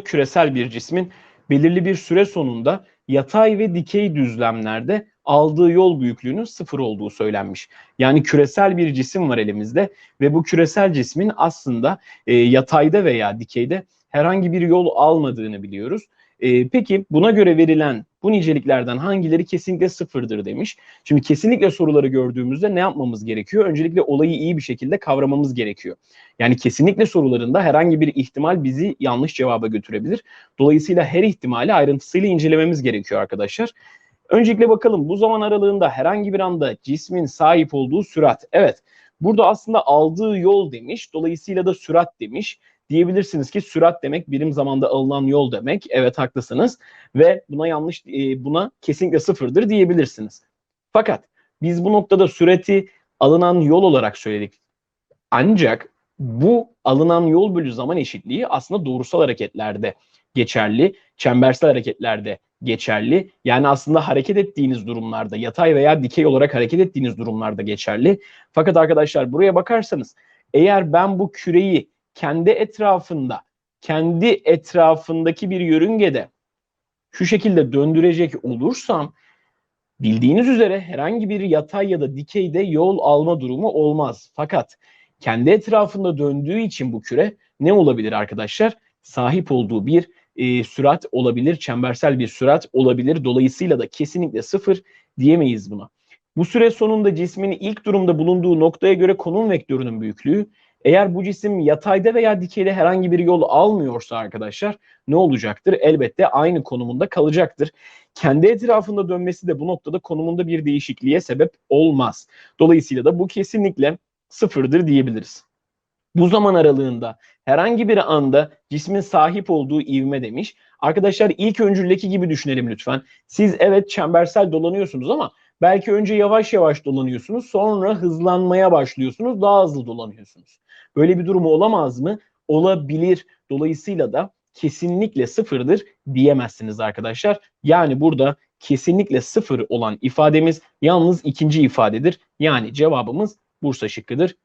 küresel bir cismin belirli bir süre sonunda yatay ve dikey düzlemlerde aldığı yol büyüklüğünün sıfır olduğu söylenmiş. Yani küresel bir cisim var elimizde ve bu küresel cismin aslında e, yatayda veya dikeyde herhangi bir yol almadığını biliyoruz. E, peki buna göre verilen bu niceliklerden hangileri kesinlikle sıfırdır demiş. Şimdi kesinlikle soruları gördüğümüzde ne yapmamız gerekiyor? Öncelikle olayı iyi bir şekilde kavramamız gerekiyor. Yani kesinlikle sorularında herhangi bir ihtimal bizi yanlış cevaba götürebilir. Dolayısıyla her ihtimali ayrıntısıyla incelememiz gerekiyor arkadaşlar. Öncelikle bakalım bu zaman aralığında herhangi bir anda cismin sahip olduğu sürat. Evet burada aslında aldığı yol demiş. Dolayısıyla da sürat demiş. Diyebilirsiniz ki sürat demek birim zamanda alınan yol demek. Evet haklısınız ve buna yanlış e, buna kesinlikle sıfırdır diyebilirsiniz. Fakat biz bu noktada sürati alınan yol olarak söyledik. Ancak bu alınan yol bölü zaman eşitliği aslında doğrusal hareketlerde geçerli, çembersel hareketlerde geçerli. Yani aslında hareket ettiğiniz durumlarda, yatay veya dikey olarak hareket ettiğiniz durumlarda geçerli. Fakat arkadaşlar buraya bakarsanız eğer ben bu küreyi kendi etrafında, kendi etrafındaki bir yörüngede şu şekilde döndürecek olursam bildiğiniz üzere herhangi bir yatay ya da dikeyde yol alma durumu olmaz. Fakat kendi etrafında döndüğü için bu küre ne olabilir arkadaşlar? Sahip olduğu bir e, sürat olabilir, çembersel bir sürat olabilir. Dolayısıyla da kesinlikle sıfır diyemeyiz buna. Bu süre sonunda cismin ilk durumda bulunduğu noktaya göre konum vektörünün büyüklüğü eğer bu cisim yatayda veya dikeyde herhangi bir yol almıyorsa arkadaşlar ne olacaktır? Elbette aynı konumunda kalacaktır. Kendi etrafında dönmesi de bu noktada konumunda bir değişikliğe sebep olmaz. Dolayısıyla da bu kesinlikle sıfırdır diyebiliriz. Bu zaman aralığında herhangi bir anda cismin sahip olduğu ivme demiş. Arkadaşlar ilk öncüldeki gibi düşünelim lütfen. Siz evet çembersel dolanıyorsunuz ama belki önce yavaş yavaş dolanıyorsunuz sonra hızlanmaya başlıyorsunuz daha hızlı dolanıyorsunuz. Böyle bir durumu olamaz mı? Olabilir. Dolayısıyla da kesinlikle sıfırdır diyemezsiniz arkadaşlar. Yani burada kesinlikle sıfır olan ifademiz yalnız ikinci ifadedir. Yani cevabımız Bursa şıkkıdır